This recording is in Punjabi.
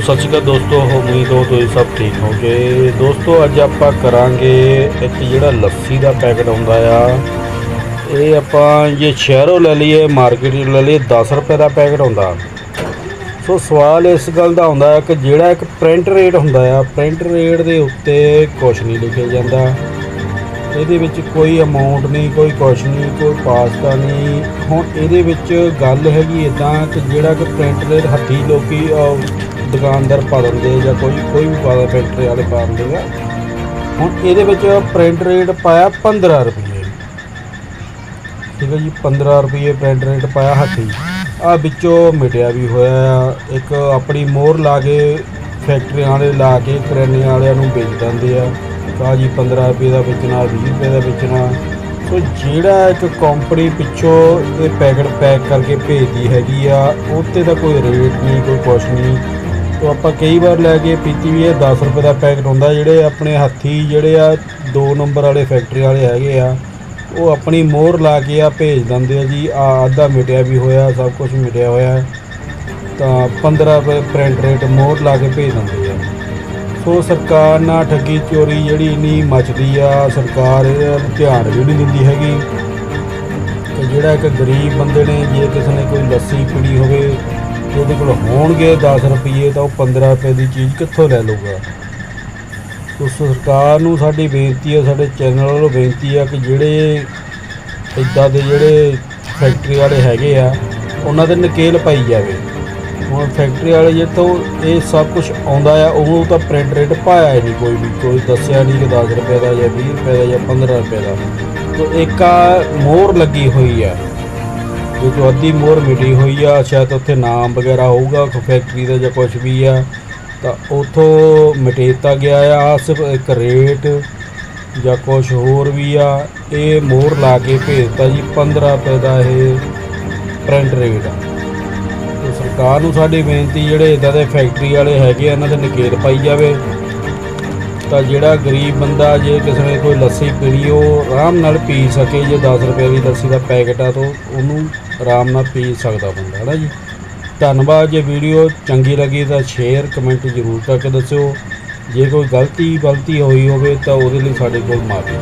ਸਤਿ ਸ਼੍ਰੀ ਅਕਾਲ ਦੋਸਤੋ ਉਮੀਦ ਹੋ ਤੁਸੀਂ ਸਭ ਠੀਕ ਹੋਗੇ ਦੋਸਤੋ, ਅੱਜ ਆਪਾਂ ਕਰਾਂਗੇ ਇੱਕ ਜਿਹੜਾ ਲੱਸੀ ਦਾ ਪੈਕਟ ਹੁੰਦਾ ਆ। ਇਹ ਆਪਾਂ ਜੇ ਸ਼ਹਿਰੋਂ ਲੈ ਲਈਏ ਮਾਰਕੀਟ ਤੋਂ ਲੈ ਲਈਏ 10 ਰੁਪਏ ਦਾ ਪੈਕਟ ਆਉਂਦਾ। ਸੋ ਸਵਾਲ ਇਸ ਗੱਲ ਦਾ ਹੁੰਦਾ ਹੈ ਕਿ ਜਿਹੜਾ ਇੱਕ ਪ੍ਰਿੰਟ ਰੇਟ ਹੁੰਦਾ ਆ ਪ੍ਰਿੰਟ ਰੇਟ ਦੇ ਉੱਤੇ ਕੁਝ ਨਹੀਂ ਲਿਖਿਆ ਜਾਂਦਾ। ਇਹਦੇ ਵਿੱਚ ਕੋਈ ਅਮਾਉਂਟ ਨਹੀਂ, ਕੋਈ ਕੁਛ ਨਹੀਂ, ਕੋਈ ਪਾਸਤਾ ਨਹੀਂ। ਹੁਣ ਇਹਦੇ ਵਿੱਚ ਗੱਲ ਹੈਗੀ ਇਦਾਂ ਕਿ ਜਿਹੜਾ ਕਿ ਪ੍ਰਿੰਟ ਰੇਟ ਹੱਥੀ ਲੋਕੀ ਦੁਕਾਨਦਾਰ ਪਾ ਦਿੰਦੇ ਜਾਂ ਕੋਈ ਕੋਈ ਵੀ ਪਾ ਦਿੰਦਾ ਵਾਲੇ ਪਾ ਦਿੰਦੇ ਆ। ਹੁਣ ਇਹਦੇ ਵਿੱਚ ਪ੍ਰਿੰਟ ਰੇਟ ਪਾਇਆ 15 ਰੁਪਏ। ਠੀਕ ਹੈ ਜੀ 15 ਰੁਪਏ ਪ੍ਰਿੰਟ ਰੇਟ ਪਾਇਆ ਹੱਥੀ। ਆ ਵਿੱਚੋਂ ਮਿਟਿਆ ਵੀ ਹੋਇਆ ਆ। ਇੱਕ ਆਪਣੀ ਮੋਹਰ ਲਾ ਕੇ ਫੈਕਟਰੀਆਂ ਵਾਲੇ ਲਾ ਕੇ ਕਰਿਆਨੇ ਵਾਲਿਆਂ ਨੂੰ ਵੇਚ ਦਿੰਦੇ ਆ। ਕਾ ਜੀ 15 ਰੁਪਏ ਦਾ ਵੇਚਣਾ 20 ਰੁਪਏ ਦਾ ਵੇਚਣਾ। ਸੋ ਜਿਹੜਾ ਇੱਕ ਕੰਪਨੀ ਪਿੱਛੋਂ ਇਹ ਪੈਕਟ ਪੈਕ ਕਰਕੇ ਭੇਜਦੀ ਹੈਗੀ ਆ ਉੱਤੇ ਤਾਂ ਕੋਈ ਰੇਟ ਨਹੀਂ, ਕੋਈ ਕੁਛ ਨਹੀਂ। ਤੋ ਆਪਾਂ ਕਈ ਵਾਰ ਲੈ ਕੇ ਪੀਤੀ ਵੀ ਇਹ 10 ਰੁਪਏ ਦਾ ਪੈਕਟ ਹੁੰਦਾ, ਜਿਹੜੇ ਆਪਣੇ ਹੱਥੀ ਜਿਹੜੇ ਆ 2 ਨੰਬਰ ਵਾਲੇ ਫੈਕਟਰੀ ਵਾਲੇ ਹੈਗੇ ਆ, ਉਹ ਆਪਣੀ ਮੋਹਰ ਲਾ ਕੇ ਆ ਭੇਜ ਦਿੰਦੇ ਆ ਜੀ। ਆ ਅੱਧਾ ਮਿਟਿਆ ਵੀ ਹੋਇਆ, ਸਭ ਕੁਝ ਮਿਟਿਆ ਹੋਇਆ। ਤਾਂ 15 ਰੁਪਏ ਪ੍ਰਿੰਟ ਰੇਟ ਮੋਹਰ ਲਾ ਕੇ ਭੇਜ ਦਿੰਦੇ ਆ। ਸੋ ਸਰਕਾਰ ਨਾਲ ਠੱਗੀ ਚੋਰੀ ਜਿਹੜੀ ਇੰਨੀ ਮਚਦੀ ਆ, ਸਰਕਾਰ ਇਹਦਾ ਧਿਆਨ ਵੀ ਨਹੀਂ ਦਿੰਦੀ ਹੈਗੀ। ਤੇ ਜਿਹੜਾ ਇੱਕ ਗਰੀਬ ਬੰਦੇ ਨੇ, ਜੇ ਕਿਸੇ ਨੇ ਕੋਈ ਲੱਸੀ ਪੀਣੀ ਹੋਵੇ, ਤੇ ਉਹਦੇ ਕੋਲ ਹੋਣਗੇ 10 ਰੁਪਏ ਤਾਂ ਉਹ 15 ਰੁਪਏ ਦੀ ਚੀਜ਼ ਕਿੱਥੋਂ ਲੈ ਲਊਗਾ? ਸੋ ਸਰਕਾਰ ਨੂੰ ਸਾਡੀ ਬੇਨਤੀ ਹੈ ਸਾਡੇ ਚੈਨਲ ਵੱਲੋਂ ਬੇਨਤੀ ਆ ਕਿ ਜਿਹੜੇ ਇੱਦਾਂ ਦੇ ਜਿਹੜੇ ਫੈਕਟਰੀ ਵਾਲੇ ਹੈਗੇ ਆ, ਉਹਨਾਂ ਦੇ ਨਕੇਲ ਪਾਈ ਜਾਵੇ। ਹੁਣ ਫੈਕਟਰੀ ਵਾਲੇ ਜੇ ਤੋਂ ਇਹ ਸਭ ਕੁਝ ਆਉਂਦਾ ਆ, ਉਹ ਤਾਂ ਪ੍ਰਿੰਟ ਰੇਟ ਪਾਇਆ ਹੀ ਨਹੀਂ ਕੋਈ ਵੀ, ਕੋਈ ਦੱਸਿਆ ਨਹੀਂ ਕਿ 10 ਰੁਪਏ ਦਾ ਜਾਂ 20 ਰੁਪਏ ਦਾ ਜਾਂ 15 ਰੁਪਏ ਦਾ। ਤੋ ਇੱਕ ਆ ਮੋਹਰ ਲੱਗੀ ਹੋਈ ਆ ਜੋ ਕਿ ਅੱਧੀ ਮੋਹਰ ਮਿਲੀ ਹੋਈ ਆ, ਸ਼ਾਇਦ ਉੱਥੇ ਨਾਮ ਵਗੈਰਾ ਹੋਊਗਾ ਫੈਕਟਰੀ ਦਾ ਜਾਂ ਕੁਝ ਵੀ ਆ, ਤਾਂ ਉਥੋਂ ਮਟੇਤਾ ਗਿਆ ਆ, ਸਿਰਫ ਇੱਕ ਰੇਟ ਜਾਂ ਕੁਝ ਹੋਰ ਵੀ ਆ, ਇਹ ਮੋਹਰ ਲਾ ਕੇ ਭੇਜਤਾ ਜੀ 15 ਰੁਪਏ ਦਾ ਇਹ ਪ੍ਰਿੰਟ ਰੇਟ ਆ। ਸਰਕਾਰ ਨੂੰ ਸਾਡੀ ਬੇਨਤੀ ਜਿਹੜੇ ਇਦਾਂ ਦੇ ਫੈਕਟਰੀ ਵਾਲੇ ਹੈਗੇ ਆ, ਇਹਨਾਂ ਦੇ ਨਕੇਲ ਪਾਈ ਜਾਵੇ। ਤਾਂ ਜਿਹੜਾ ਗਰੀਬ ਬੰਦਾ ਜੇ ਕਿਸੇ ਨੇ ਕੋਈ ਲੱਸੀ ਪੀਣੀ, ਉਹ ਆਰਾਮ ਨਾਲ ਪੀ ਸਕੇ, ਜੇ 10 ਰੁਪਏ ਦੀ ਲੱਸੀ ਦਾ ਪੈਕਟ ਆ, ਤਾਂ ਉਹਨੂੰ ਆਰਾਮ ਨਾਲ ਪੀ ਸਕਦਾ ਬੰਦਾ, ਹੈਨਾ ਜੀ? ਧੰਨਵਾਦ, ਜੇ ਵੀਡੀਓ ਚੰਗੀ ਲੱਗੀ ਤਾਂ ਸ਼ੇਅਰ ਕਮੈਂਟ ਜ਼ਰੂਰ ਕਰਕੇ ਦੱਸਿਓ। ਜੇ ਕੋਈ ਗਲਤੀ ਗਲਤੀ ਹੋਈ ਹੋਵੇ ਤਾਂ ਉਹਦੇ ਲਈ ਸਾਡੇ ਕੋਲ ਮਾਫੀ